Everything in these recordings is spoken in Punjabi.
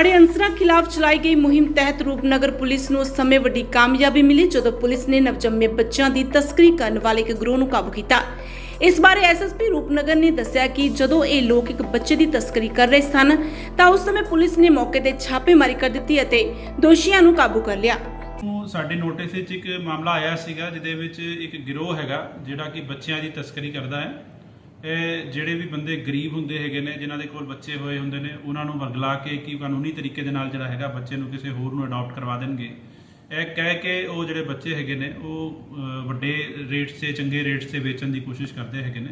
ਮਾੜੇ ਅਨਸਰਾਂ ਖਿਲਾਫ ਚਲਾਈ ਗਈ ਮੁਹਿੰਮ ਤਹਿਤ ਰੂਪਨਗਰ ਪੁਲਿਸ ਨੂੰ ਉਸ ਸਮੇਂ ਵੱਡੀ ਕਾਮਯਾਬੀ ਮਿਲੀ, ਜਦੋਂ ਪੁਲਿਸ ਨੇ ਨਵਜੰਮੇ ਬੱਚਿਆਂ ਦੀ ਤਸਕਰੀ ਕਰਨ ਵਾਲੇ ਇੱਕ ਗਰੋਹ ਨੂੰ ਕਾਬੂ ਕੀਤਾ। ਇਸ ਬਾਰੇ ਐਸਐਸਪੀ ਰੂਪਨਗਰ ਨੇ ਦੱਸਿਆ ਕਿ ਜਦੋਂ ਇਹ ਲੋਕ ਇੱਕ ਬੱਚੇ ਦੀ ਤਸਕਰੀ ਕਰ ਰਹੇ ਸਨ, ਤਾਂ ਉਸ ਸਮੇਂ ਪੁਲਿਸ ਨੇ ਮੌਕੇ ਤੇ ਛਾਪੇਮਾਰੀ ਕਰ ਦਿੱਤੀ ਅਤੇ ਦੋਸ਼ੀਆਂ ਨੂੰ ਕਾਬੂ ਕਰ ਲਿਆ। ਨੂੰ ਸਾਡੇ ਨੋਟਿਸ ਵਿੱਚ ਇੱਕ ਮਾਮਲਾ ਆਇਆ ਸੀਗਾ, ਜਿਹਦੇ ਵਿੱਚ ਇੱਕ ਗਿਰੋਹ ਹੈਗਾ, ਜਿਹੜਾ ਕਿ ਬੱਚਿਆਂ ਦੀ ਤਸਕਰੀ ਕਰਦਾ ਹੈ। ਇਹ ਜਿਹੜੇ ਵੀ ਬੰਦੇ ਗਰੀਬ ਹੁੰਦੇ ਹੈਗੇ ਨੇ, ਜਿਨ੍ਹਾਂ ਦੇ ਕੋਲ ਬੱਚੇ ਹੋਏ ਹੁੰਦੇ ਨੇ, ਉਹਨਾਂ ਨੂੰ ਵਰਗਲਾ ਕੇ ਕੀ ਕਾਨੂੰਨੀ ਤਰੀਕੇ ਦੇ ਨਾਲ ਜਿਹੜਾ ਹੈਗਾ ਬੱਚੇ ਨੂੰ ਕਿਸੇ ਹੋਰ ਨੂੰ ਅਡਾਪਟ ਕਰਵਾ ਦੇਣਗੇ। ਇਹ ਕਹਿ ਕੇ ਉਹ ਜਿਹੜੇ ਬੱਚੇ ਹੈਗੇ ਨੇ, ਉਹ ਵੱਡੇ ਰੇਟ 'ਤੇ, ਚੰਗੇ ਰੇਟਸ 'ਤੇ ਵੇਚਣ ਦੀ ਕੋਸ਼ਿਸ਼ ਕਰਦੇ ਹੈਗੇ ਨੇ।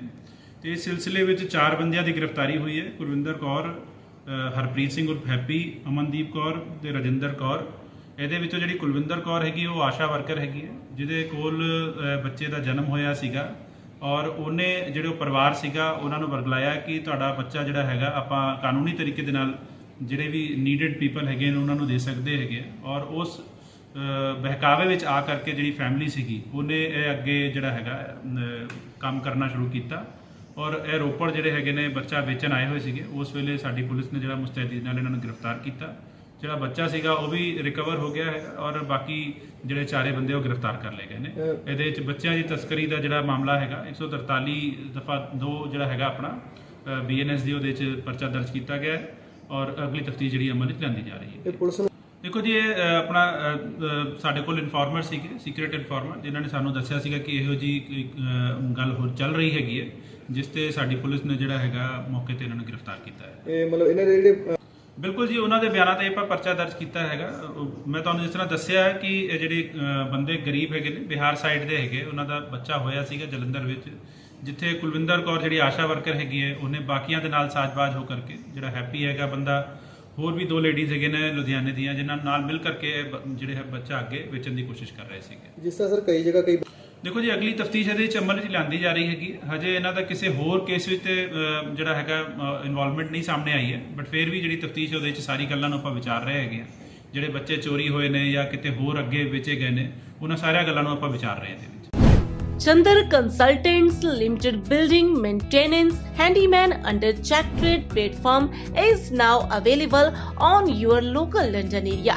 ਤੇ ਇਸ ਸਿਲਸਿਲੇ ਵਿੱਚ ਚਾਰ ਬੰਦਿਆਂ ਦੀ ਗ੍ਰਿਫਤਾਰੀ ਹੋਈ ਹੈ। ਗੁਰਵਿੰਦਰ ਕੌਰ ਹਰਪ੍ਰੀਤ ਸਿੰਘ ਉਰਫ ਹੈਪੀ, ਅਮਨਦੀਪ ਕੌਰ ਤੇ ਰਜਿੰਦਰ ਕੌਰ। ਇਹਦੇ ਵਿੱਚੋਂ ਜਿਹੜੀ ਕੁਲਵਿੰਦਰ ਕੌਰ ਹੈਗੀ, ਉਹ ਆਸ਼ਾ ਵਰਕਰ ਹੈਗੀ ਹੈ, ਜਿਹਦੇ ਕੋਲ ਬੱਚੇ ਦਾ ਜਨਮ ਹੋਇਆ ਸੀਗਾ। ਔਰ ਉਹਨੇ ਜਿਹੜੇ ਉਹ ਪਰਿਵਾਰ ਸੀਗਾ, ਉਹਨਾਂ ਨੂੰ ਵਰਗਲਾਇਆ ਕਿ ਤੁਹਾਡਾ ਬੱਚਾ ਜਿਹੜਾ ਹੈਗਾ, ਆਪਾਂ ਕਾਨੂੰਨੀ ਤਰੀਕੇ ਦੇ ਨਾਲ ਜਿਹੜੇ ਵੀ ਨੀਡਡ ਪੀਪਲ ਹੈਗੇ ਨੇ, ਉਹਨਾਂ ਨੂੰ ਦੇ ਸਕਦੇ ਹੈਗੇ ਔਰ ਉਸ ਬਹਿਕਾਵੇ ਵਿੱਚ ਆ ਕਰਕੇ ਜਿਹੜੀ ਫੈਮਿਲੀ ਸੀਗੀ, ਉਹਨੇ ਇਹ ਅੱਗੇ ਜਿਹੜਾ ਹੈਗਾ ਕੰਮ ਕਰਨਾ ਸ਼ੁਰੂ ਕੀਤਾ। ਔਰ ਇਹ ਰੋਪੜ ਜਿਹੜੇ ਹੈਗੇ ਨੇ, ਬੱਚਾ ਵੇਚਣ ਆਏ ਹੋਏ ਸੀਗੇ, ਉਸ ਵੇਲੇ ਸਾਡੀ ਪੁਲਿਸ ਨੇ ਜਿਹੜਾ ਮੁਸਤੈਦੀ ਨਾਲ ਇਹਨਾਂ ਨੂੰ ਗ੍ਰਿਫਤਾਰ ਕੀਤਾ। ਜਿਹੜਾ ਬੱਚਾ ਸੀਗਾ ਉਹ ਵੀ ਰਿਕਵਰ ਹੋ ਗਿਆ ਹੈ ਔਰ ਬਾਕੀ ਜਿਹੜੇ ਚਾਰੇ ਬੰਦੇ ਉਹ ਗ੍ਰਿਫਤਾਰ ਕਰ ਲਏ ਗਏ ਨੇ। ਇਹਦੇ ਵਿੱਚ ਬੱਚਿਆਂ ਦੀ ਤਸਕਰੀ ਦਾ ਜਿਹੜਾ ਮਾਮਲਾ ਹੈਗਾ 143 ਦਫਾ 2 ਜਿਹੜਾ ਹੈਗਾ ਆਪਣਾ ਬੀਐਨਐਸ ਦੀ ਉਹਦੇ ਵਿੱਚ ਪਰਚਾ ਦਰਜ ਕੀਤਾ ਗਿਆ ਹੈ ਔਰ ਅਗਲੀ ਤਫਤੀਸ਼ ਜਿਹੜੀ ਅਮਲ ਵਿੱਚ ਲਿਆਂਦੀ ਜਾ ਰਹੀ ਹੈ। ਪੁਲਿਸ ਦੇਖੋ ਜੀ ਇਹ ਆਪਣਾ ਸਾਡੇ ਕੋਲ ਇਨਫਾਰਮਰ ਸੀਗੇ ਸੀਕ੍ਰੀਟ ਇਨਫਾਰਮਰ ਜਿਨ੍ਹਾਂ ਨੇ ਸਾਨੂੰ ਦੱਸਿਆ ਸੀਗਾ ਕਿ ਇਹੋ ਜੀ ਗੱਲ ਹੋ ਚੱਲ ਰਹੀ ਹੈਗੀ ਹੈ ਜਿਸ ਤੇ ਸਾਡੀ ਪੁਲਿਸ ਨੇ ਜਿਹੜਾ ਹੈਗਾ ਮੌਕੇ ਤੇ ਇਹਨਾਂ ਨੂੰ ਗ੍ਰਿਫਤਾਰ ਕੀਤਾ ਹੈ। ਇਹ ਮਤਲਬ ਇਹਨਾਂ ਦੇ ਜਿਹੜੇ ਬਿਲਕੁਲ ਜੀ, ਉਹਨਾਂ ਦੇ ਬਿਆਨਾਂ ਤੇ ਆਪਾਂ ਪਰਚਾ ਦਰਜ ਕੀਤਾ ਹੈਗਾ। ਮੈਂ ਤੁਹਾਨੂੰ ਜਿਸ ਤਰ੍ਹਾਂ ਦੱਸਿਆ ਹੈ ਕਿ ਇਹ ਜਿਹੜੇ ਬੰਦੇ ਗਰੀਬ ਹੈਗੇ ਨੇ, ਬਿਹਾਰ ਸਾਈਡ ਦੇ ਹੈਗੇ, ਉਹਨਾਂ ਦਾ ਬੱਚਾ ਹੋਇਆ ਸੀਗਾ ਜਲੰਧਰ ਵਿੱਚ, ਜਿੱਥੇ ਕੁਲਵਿੰਦਰ ਕੌਰ ਜਿਹੜੀ ਆਸ਼ਾ ਵਰਕਰ ਹੈਗੀ ਹੈ, ਉਹਨੇ ਬਾਕੀਆਂ ਦੇ ਨਾਲ ਸਾਜ਼ਬਾਜ਼ ਹੋ ਕਰਕੇ ਜਿਹੜਾ ਹੈਪੀ ਹੈਗਾ ਬੰਦਾ, ਹੋਰ ਵੀ ਦੋ ਲੇਡੀਜ਼ ਹੈਗੇ ਨੇ ਲੁਧਿਆਣੇ ਦੀਆਂ, ਜਿਨ੍ਹਾਂ ਨਾਲ ਮਿਲ ਕਰਕੇ ਇਹ ਜਿਹੜੇ ਬੱਚਾ ਅੱਗੇ ਵੇਚਣ ਦੀ ਕੋਸ਼ਿਸ਼ ਕਰ ਰਹੇ ਸੀਗੇ। ਜਿਸ ਤਰ੍ਹਾਂ ਸਰ ਕਈ ਜਗ੍ਹਾ ਕਈ ਦੇਖੋ ਜੀ ਅਗਲੀ ਤਫਤੀਸ਼ ਇਹਦੇ ਵਿੱਚ ਅਮਲ ਵਿੱਚ ਲਿਆਂਦੀ ਜਾ ਰਹੀ ਹੈਗੀ। ਹਜੇ ਇਹਨਾਂ ਦਾ ਕਿਸੇ ਹੋਰ ਕੇਸ ਵਿੱਚ ਤੇ ਅਹ, ਜਿਹੜਾ ਹੈਗਾ ਇਨਵੋਲਵਮੈਂਟ ਨਹੀਂ ਸਾਹਮਣੇ ਆਈ ਹੈ। ਬਟ ਫਿਰ ਵੀ ਜਿਹੜੀ ਤਫਤੀਸ਼ ਉਹਦੇ ਵਿੱਚ ਸਾਰੀ ਗੱਲਾਂ ਨੂੰ ਆਪਾਂ ਵਿਚਾਰ ਰਹੇ ਹੈਗੇ ਆ ਜਿਹੜੇ ਬੱਚੇ ਚੋਰੀ ਹੋਏ ਨੇ ਜਾਂ ਕਿਤੇ ਹੋਰ ਅੱਗੇ ਵੇਚੇ ਗਏ ਨੇ ਉਹਨਾਂ ਸਾਰੀਆਂ ਗੱਲਾਂ ਨੂੰ ਆਪਾਂ ਵਿਚਾਰ ਰਹੇ ਹਾਂ ਇਹਦੇ ਵਿੱਚ। Chandar Consultants Limited Building Maintenance Handyman under Check Trade platform is now available on your local London area.